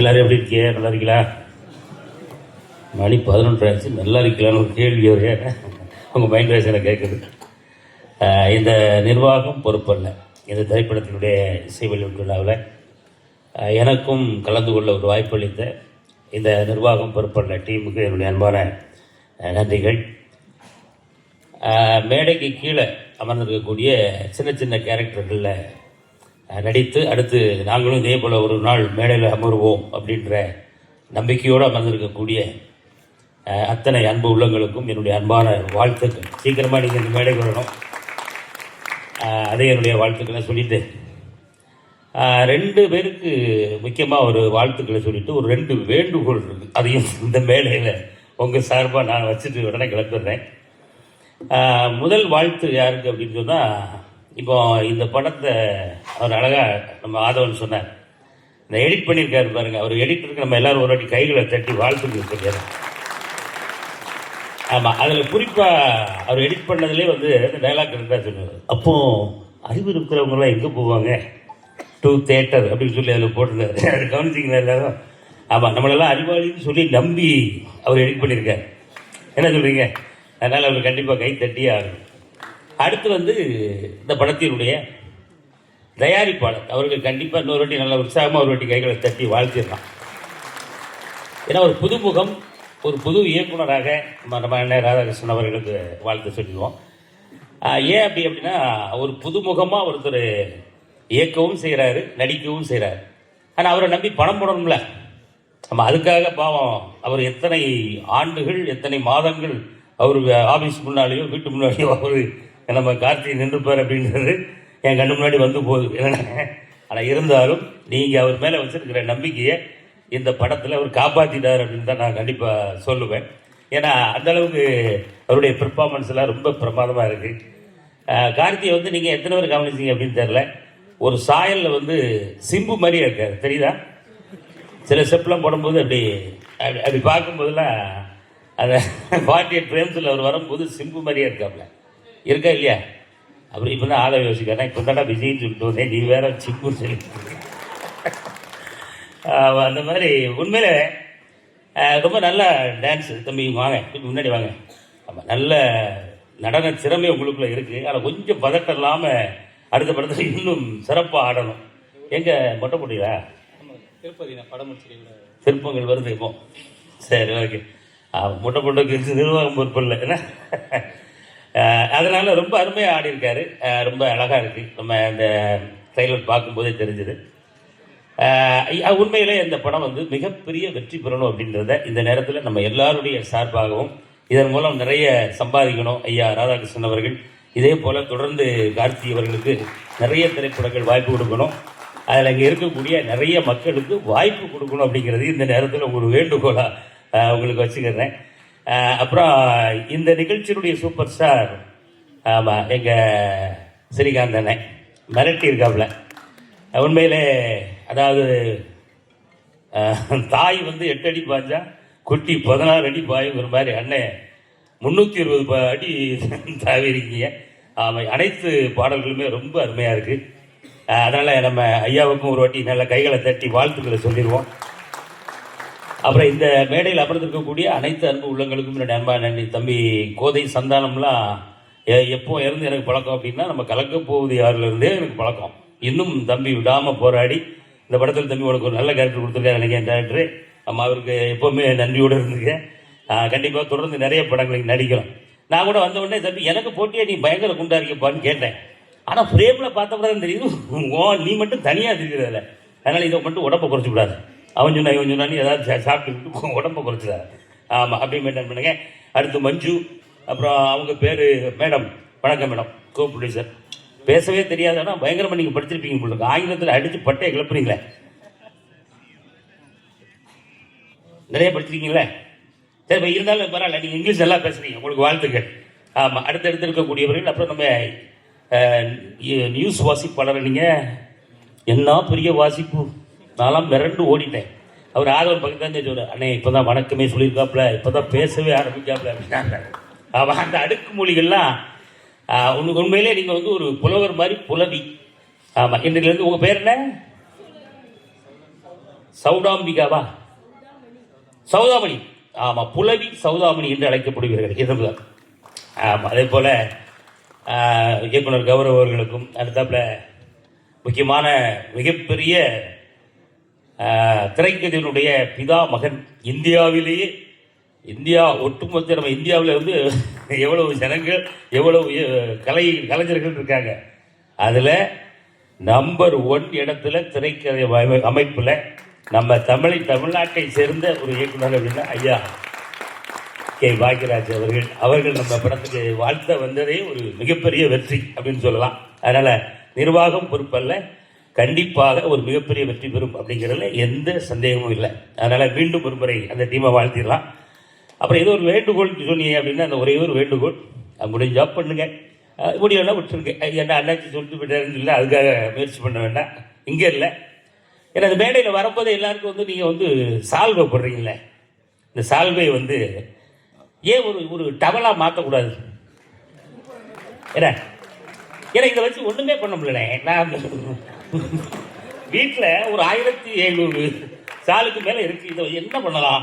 எல்லாரும் எப்படி இருக்கீங்க? நல்லா இருக்கீங்களா? மணி பதினொன்று நல்லா இருக்கலான்னு ஒரு கேள்வி ஒரு உங்கள் மைண்ட் வாய்ஸ் எனக்கு கேட்குது இந்த நிர்வாகம் பொறுப்பல்ல இந்த திரைப்படத்தினுடைய இசை வெளியீட்டு எனக்கும் கலந்து கொள்ள ஒரு வாய்ப்பு அளித்த இந்த நிர்வாகம் பொறுப்பல்ல டீமுக்கு என்னுடைய அன்பான நன்றிகள். மேடைக்கு கீழே அமர்ந்திருக்கக்கூடிய சின்ன சின்ன கேரக்டர்களில் நடித்து அடுத்து நாங்களும் இதே போல் ஒரு நாள் மேடையில் அமருவோம் அப்படின்ற நம்பிக்கையோடு அமர்ந்திருக்கக்கூடிய அத்தனை அன்பு உள்ளங்களுக்கும் என்னுடைய அன்பான வாழ்த்துக்கள். சீக்கிரமாக நீங்கள் இந்த மேடைக்கு வரணும். அதே என்னுடைய வாழ்த்துக்களை சொல்லிட்டு ரெண்டு பேருக்கு முக்கியமாக ஒரு வாழ்த்துக்களை சொல்லிட்டு ஒரு ரெண்டு வேண்டுகோள் இருக்குது அதையும் இந்த மேடையில் உங்கள் சார்பாக நான் வச்சுட்டு உடனே கிளம்பிடுறேன். முதல் வாழ்த்து யாருக்கு அப்படின்னு சொன்னால் இப்போ இந்த படத்தை அவர் அழகாக நம்ம ஆதவன் சொன்னார். இந்த எடிட் பண்ணியிருக்காரு பாருங்க. அவர் எடிட்டருக்கு நம்ம எல்லாரும் ஒரு வாட்டி கைகளை தட்டி வாழ்த்து சொல்லிடுறோம் ஆமாம் அதில் குறிப்பாக அவர் எடிட் பண்ணதுலேயே வந்து அந்த டைலாக் இருந்தால் சொன்னார் அப்போ அறிவு இருக்கிறவங்களாம் எங்கே போவாங்க? டூ தேட்டர் அப்படின்னு சொல்லி அதில் போட்டிருந்தாரு. அது கவனிச்சிங்களா எல்லாரும்? ஆமாம் நம்மளெல்லாம் அறிவாளின்னு சொல்லி நம்பி அவர் எடிட் பண்ணியிருக்காரு. என்ன சொல்கிறீங்க அதனால் அவர் கண்டிப்பாக கை தட்டியே ஆகணும். அடுத்து வந்து இந்த படத்தினுடைய தயாரிப்பாளர். அவர்கள் கண்டிப்பாக இன்னொரு வாட்டி நல்ல உற்சாகமாக ஒரு வாட்டி கைகளை தட்டி வாழ்த்திடலாம். ஏன்னா ஒரு புதுமுகம் ஒரு புது இயக்குனராக நம்ம நம்ம என்ன ராதாகிருஷ்ணன் அவர்களுக்கு வாழ்த்து சொல்லிடுவோம். ஏன் அப்படி அப்படின்னா ஒரு புதுமுகமாக ஒருத்தர் இயக்கவும் செய்கிறாரு நடிக்கவும் செய்கிறாரு ஆனால் அவரை நம்பி பணம் போடணும்ல. நம்ம அதுக்காக பாவம் அவர் எத்தனை ஆண்டுகள் எத்தனை மாதங்கள் அவர் ஆஃபீஸ் முன்னாலேயோ வீட்டு முன்னாலேயோ அவர் நம்ம கார்த்திகை நின்றுப்பார் அப்படின்றது என் கண்ணு முன்னாடி வந்து போகுது. என்னென்ன ஆனால் இருந்தாலும் நீங்கள் அவர் மேலே வச்சுருக்கிற நம்பிக்கையை இந்த படத்தில் அவர் காப்பாற்றிட்டார் அப்படின்னு தான் நான் கண்டிப்பாக சொல்லுவேன். ஏன்னா அந்தளவுக்கு அவருடைய பெர்ஃபார்மன்ஸ்லாம் ரொம்ப பிரமாதமாக இருக்குது கார்த்தியை வந்து நீங்கள் எத்தனை பேர் கவனிச்சிங்க அப்படின்னு தெரில ஒரு சாயலில் வந்து சிம்பு மாதிரியே இருக்காது தெரியுதா? சில ஸ்டெப்லாம் போடும்போது அப்படி அப்படி அப்படி பார்க்கும்போதெல்லாம் அந்த ஃபார்ட்டி எயிட் ஃப்ரேம்ஸில் அவர் வரும்போது சிம்பு மாதிரியே இருக்காப்ல. இருக்கா இல்லையா? அப்படி இப்போ தான் ஆளை யோசிக்கிறேன் இப்போ தானே விஜய்னு சொல்லிட்டு வந்தேன். நீ வேற சிம்புன்னு சொல்லி அந்த மாதிரி உண்மையிலே ரொம்ப நல்ல டான்ஸ் தம்பி வாங்க முன்னாடி வாங்க. ஆமாம் நல்ல நடன திறமை உங்களுக்குள்ள இருக்குது ஆனால் கொஞ்சம் பதட்டம் இல்லாமல் அடுத்த படத்தில் இன்னும் சிறப்பாக ஆடணும். எங்கே மொட்டை போட்டீங்களா திருப்பதி நான் படம் திருப்பங்கள் வருது இப்போ சரி ஓகே முட்டை போட்டுக்கு நிர்வாகம் பொறுப்பு இல்லை. என்ன? அதனால் ரொம்ப அருமையாக ஆடியிருக்காரு. ரொம்ப அழகாக இருக்குது நம்ம அந்த ட்ரெய்லர் பார்க்கும்போதே தெரிஞ்சது. உண்மையிலே இந்த படம் வந்து மிகப்பெரிய வெற்றி பெறணும் அப்படின்றத இந்த நேரத்தில் நம்ம எல்லாருடைய சார்பாகவும் இதன் மூலம் நிறைய சம்பாதிக்கணும். ஐயா ராதாகிருஷ்ணன் அவர்கள் இதே போல் தொடர்ந்து கார்த்தி அவர்களுக்கு நிறைய திரைப்படங்கள் வாய்ப்பு கொடுக்கணும். அதில் இங்கே இருக்கக்கூடிய நிறைய மக்களுக்கு வாய்ப்பு கொடுக்கணும் அப்படிங்கிறது இந்த நேரத்தில் ஒரு வேண்டுகோளாக உங்களுக்கு வச்சுக்கிறேன். அப்புறம் இந்த நிகழ்ச்சியினுடைய சூப்பர் ஸ்டார் ஆமாம் எங்கள் ஸ்ரீகாந்த் அண்ணன் மிரட்டி இருக்காப்புல உண்மையிலே அதாவது தாய் வந்து எட்டு அடி பாஞ்சா குட்டி பதினாறு அடி பாயுங்கிற மாதிரி அண்ணன் முந்நூற்றி இருபது அடி தாவி இருக்கீங்க ஆமாம் அனைத்து பாடல்களுமே ரொம்ப அருமையாக இருக்குது அதனால் நம்ம ஐயாவுக்கும் ஒரு வாட்டி நல்ல கைகளை தட்டி வாழ்த்துக்களை சொல்லிடுவோம். அப்புறம் இந்த மேடையில் அமர்ந்திருக்கக்கூடிய அனைத்து அன்பு உள்ளங்களுக்கும் என்னுடைய அன்பா நன்றி. தம்பி கோதை சந்தானம்லாம் எ- எப்போ இருந்து எனக்கு பழக்கம் அப்படின்னா நம்ம கலக்க போவது யாருலேருந்தே எனக்கு பழக்கம். இன்னும் தம்பி விடாமல் போராடி இந்த படத்தில் தம்பி உனக்கு ஒரு நல்ல கேரக்டர் கொடுத்துருக்காரு நினைக்கிறேன் டேரக்டரு நம்ம அவருக்கு எப்போவுமே நன்றியோடு இருந்துக்கேன் கண்டிப்பாக தொடர்ந்து நிறைய படங்களுக்கு நடிக்கிறோம். நான் கூட வந்த உடனே தம்பி எனக்கு போட்டியே நீ பயங்கர குண்டா இருக்கப்பான்னு கேட்டேன் ஆனால் ஃப்ரேமில் பார்த்தப்பட தான் தெரியுது ஓ நீ மட்டும் தனியாக தெரியுறதில்ல அதனால் இதை மட்டும் உடம்பை குறைச்சி விடாது அவன் சொன்னா இவன் சொன்னான்னு ஏதாவது சாப்பிட்டு உடம்பை குறைச்சிடாரு ஆமாம் அப்படியே மெயின்டைன் பண்ணுங்க. அடுத்து மஞ்சு அப்புறம் அவங்க பேர் மேடம் வணக்கம் மேடம் கோ ப்ரொடியூசர் பேசவே தெரியாதுன்னா பயங்கரமாக நீங்கள் படிச்சிருப்பீங்க உங்களுக்கு ஆங்கிலத்தில் அடித்து பட்டையை கிளப்புறீங்களே. நிறைய படிச்சிருக்கீங்களே? சரி இப்போ இருந்தாலும் பரவாயில்ல நீங்கள் இங்கிலீஷ் நல்லா பேசுகிறீங்க உங்களுக்கு வாழ்த்துக்கள். ஆமாம் அடுத்தடுத்து இருக்கக்கூடியவர்கள் அப்புறம் நம்ம நியூஸ் வாசிப்பாளர் நீங்கள் என்ன பெரிய வாசிப்பு? நான்லாம் மிரண்டு ஓடிட்டேன். அவர் ஆதவன் பக்கத்தான் சொல்லுவார் அண்ணே இப்போ தான் வணக்கமே சொல்லியிருக்காப்புல இப்போ தான் பேசவே ஆரம்பிக்காப்புல அப்படின்னாங்க. ஆமாம் அந்த அடுக்கு மொழிகள்லாம் உனக்கு உண்மையிலே நீங்கள் வந்து ஒரு புலவர் மாதிரி புலவி. ஆமாம் இன்றைலேருந்து உங்கள் பேர் என்ன? சௌடாம்பிகாவா சௌதாமணி. ஆமாம் புலவி சௌதாமணி என்று அழைக்கப்படுவீர்கள் இருந்தது ஆமாம் அதே போல் இயக்குனர் கௌரவர்களுக்கும் அடுத்தாப்புல முக்கியமான மிகப்பெரிய ஆஹ், திரைக்கதையினுடைய பிதா மகன் இந்தியாவிலேயே இந்தியா ஒட்டுமொத்த நம்ம இந்தியாவில் வந்து எவ்வளவு ஜனங்கள் எவ்வளவு கலை கலைஞர்கள் இருக்காங்க. அதில் நம்பர் ஒன் இடத்துல திரைக்கதை அமை- நம்ம தமிழை தமிழ்நாட்டை சேர்ந்த ஒரு இயக்குனர் அப்படின்னா ஐயா கே பாக்யராஜ் அவர்கள். அவர்கள் நம்ம படத்துக்கு வாழ்த்த வந்ததே ஒரு மிகப்பெரிய வெற்றி அப்படின்னு சொல்லலாம். அதனால் நிர்வாகம் பொறுப்பல்ல கண்டிப்பாக ஒரு மிகப்பெரிய வெற்றி பெறும் அப்படிங்கிறதுல எந்த சந்தேகமும் இல்லை. அதனால் மீண்டும் ஒரு முறை அந்த டீமை வாழ்த்திடலாம். அப்புறம் ஏதோ ஒரு வேண்டுகோள் சொன்னீங்க அப்படின்னா அந்த ஒரே ஒரு வேண்டுகோள் முடிஞ்ச ஜாப் பண்ணுங்க. முடியலாம் முடியலைன்னா விட்டுருங்க. என்ன அண்ணாச்சி சொல்லிட்டு போயிட்டாருன்னு இல்லை அதுக்காக முயற்சி பண்ண வேண்டாம். இங்கே இல்லை. ஏன்னா அந்த மேடையில் வரும்போது எல்லாருக்கும் வந்து நீங்கள் வந்து சால்வை போடுறீங்களே. இந்த சால்வை வந்து ஏன் ஒரு ஒரு டவலாக மாற்றக்கூடாது என்ன? ஏன்னா இதை வச்சு ஒன்றுமே பண்ண முடியல நான் வீட்டில் ஒரு ஆயிரத்தி எழுநூறு சாலுக்கு மேலே இருக்குது இதை என்ன பண்ணலாம்?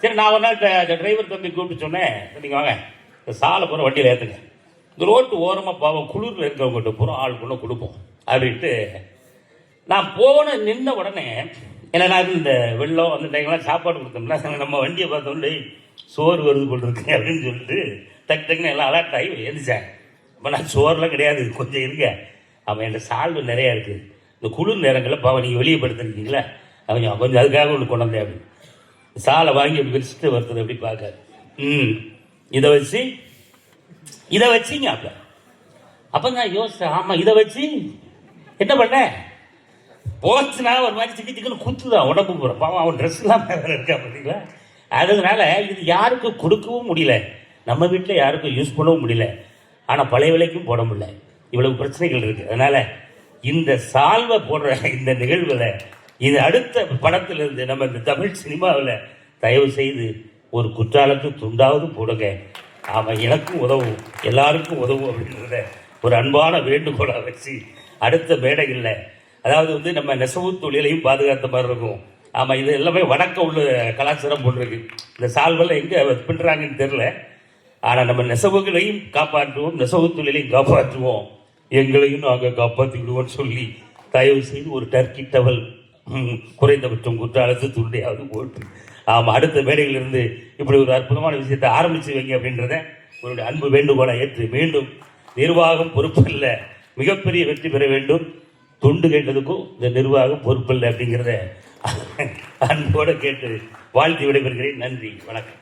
சரி நான் ஒரு நாள் டிரைவர் தம்பி கூப்பிட்டு சொன்னேன். நீங்கள் வாங்க. இந்த சாலை பூரா வண்டியில் ஏற்றுங்க இந்த ரோட்டு ஓரமாக பாவம் குளிரில் இருக்கிறவங்ககிட்ட பூரா ஆள் கொண்டு கொடுப்போம். அப்படின்ட்டு நான் போன நின்ன உடனே ஏன்னா நான் இந்த வெள்ளம் அந்த டைம்லாம் சாப்பாடு கொடுத்தோம்னா நம்ம வண்டியை பார்த்தோன்னே சோறு வருது போல் இருக்கு அப்படின்னு சொல்லிட்டு டக்கு டக்குன்னு எல்லாம் அலர்ட் ஆகி எழுந்திரிச்சேன். அப்போ நான் சோறுலாம் கிடையாது கொஞ்சம் இருங்க. அவன் என்கிட்ட சால்வு நிறையா இருக்குது இந்த குளிர் நேரங்களில் பாவம் நீங்கள் வெளியே படுத்துருக்கீங்களா? அவன் கொஞ்சம் அதுக்காக ஒன்று கொண்டு அப்படின்னு. சாலை வாங்கி அப்படி விரிச்சிட்டு வருது அப்படி பார்க்காது ம். இதை வச்சு இதை வச்சிங்க அப்போ அப்போ நான் யோசித்தேன் ஆமாம் இதை வச்சு என்ன பண்ண? போச்சுனா ஒரு மாதிரி சிக்கி சிக்கன்னு குத்துதான் உடம்பு போகிற பாவம் அவன் ட்ரெஸ் இல்லாமல் வேறு இருக்கா பார்த்தீங்களா? அதனால இது யாருக்கும் கொடுக்கவும் முடியல. நம்ம வீட்டில் யாருக்கும் யூஸ் பண்ணவும் முடியல. ஆனால் பழைய விலைக்கும் போட முடியல. இவ்வளவு பிரச்சனைகள் இருக்குது அதனால் இந்த சால்வை போடுற இந்த நிகழ்வில் இது அடுத்த படத்திலிருந்து நம்ம இந்த தமிழ் சினிமாவில் தயவு செய்து ஒரு குற்றாலத்து துண்டாவது போடுங்க. ஆமாம் எனக்கும் உதவும். எல்லாருக்கும் உதவும் அப்படின்றத ஒரு அன்பான வேண்டுகோளை வச்சு அடுத்த மேடைகளில் அதாவது வந்து நம்ம நெசவு தொழிலையும் பாதுகாத்த மாதிரி இருக்கும். ஆமாம் இது எல்லாமே வடக்க உள்ள கலாச்சாரம் போட்டிருக்கு இந்த சால்வெல்லாம் எங்கே பின்னுறாங்கன்னு தெரில ஆனால் நம்ம நெசவுகளையும் காப்பாற்றுவோம் நெசவு தொழிலையும் காப்பாற்றுவோம். எங்களையும் நாங்கள் காப்பாற்றிக்கிடுவோம்னு சொல்லி தயவு செய்து ஒரு டர்க்கி டவல் குறைந்தபட்சம் குற்றாலத்து துண்டையாவது போட்டு. ஆமாம் அடுத்த மேடையிலிருந்து இப்படி ஒரு அற்புதமான விஷயத்தை ஆரம்பித்து வைங்க அப்படின்றத உங்களுடைய அன்பு வேண்டுகோளை ஏற்று மீண்டும் நிர்வாகம் பொறுப்பில்ல மிகப்பெரிய வெற்றி பெற வேண்டும். துண்டு கேட்டதுக்கும் இந்த நிர்வாகம் பொறுப்பில்லை அப்படிங்கிறத அன்போடு கேட்டு வாழ்த்து விடைபெறுகிறேன். நன்றி வணக்கம்.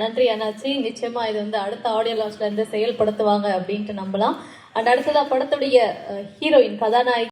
நன்றி அண்ணாச்சி. நிச்சயமா இது வந்து அடுத்த ஆடியோ லாஸ்ட்ல இருந்து செயல்படுத்துவாங்க அப்படின்ட்டு நம்பலாம். அண்ட் அடுத்ததா படத்துடைய ஹீரோயின் கதாநாயகி